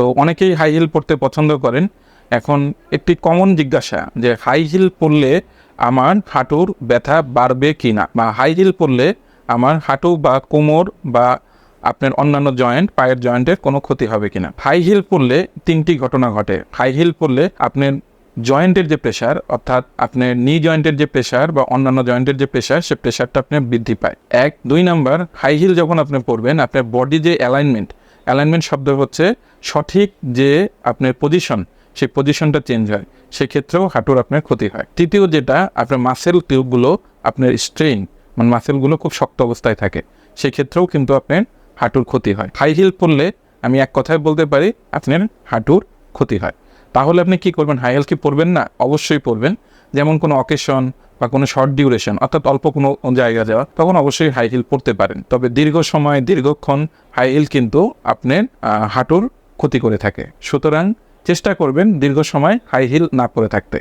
তো অনেকেই high heel পরতে পছন্দ করেন। এখন একটি কমন জিজ্ঞাসা যে হাই হিল পরলে আমার হাঁটুর ব্যথা বাড়বে কি না বা হাই হিল পরলে আমার হাঁটু বা কোমর বা আপনার অন্যান্য জয়েন্ট পায়ের জয়েন্টের কোনো ক্ষতি হবে কিনা? হাই হিল পরলে তিনটি ঘটনা ঘটে। হাই হিল পরলে আপনার জয়েন্টের যে প্রেশার অর্থাৎ আপনার নি জয়েন্টের যে প্রেশার বা অন্যান্য জয়েন্টের যে প্রেশার সে প্রেশারটা আপনার বৃদ্ধি পায়। এক, দুই নাম্বার হাই হিল যখন আপনি পরবেন আপনার বডি যে অ্যালাইনমেন্ট অ্যালাইনমেন্ট শব্দ হচ্ছে সঠিক যে আপনার পজিশন সেই পজিশনটা চেঞ্জ হয়। সেক্ষেত্রেও হাঁটুর আপনার ক্ষতি হয়। তৃতীয় যেটা, আপনার মাসেল টিউবগুলো আপনার স্ট্রেইন মানে মাসেলগুলো খুব শক্ত অবস্থায় থাকে। সেক্ষেত্রেও কিন্তু আপনার হাঁটুর ক্ষতি হয়। হাই হিল পরলে আমি এক কথায় বলতে পারি, আপনার হাঁটুর ক্ষতি হয়। তাহলে আপনি কি করবেন? হাই হিল কি পরবেন না? অবশ্যই পরবেন। যেমন কোনো অকেশন বা কোনো শর্ট ডিউরেশন অর্থাৎ অল্প কোনো জায়গা যাওয়া তখন অবশ্যই হাই হিল পরতে পারেন। তবে দীর্ঘ সময়, দীর্ঘক্ষণ হাই হিল কিন্তু আপনার হাঁটুর ক্ষতি করে থাকে। সুতরাং চেষ্টা করবেন দীর্ঘ সময় হাই হিল না পরে থাকতে।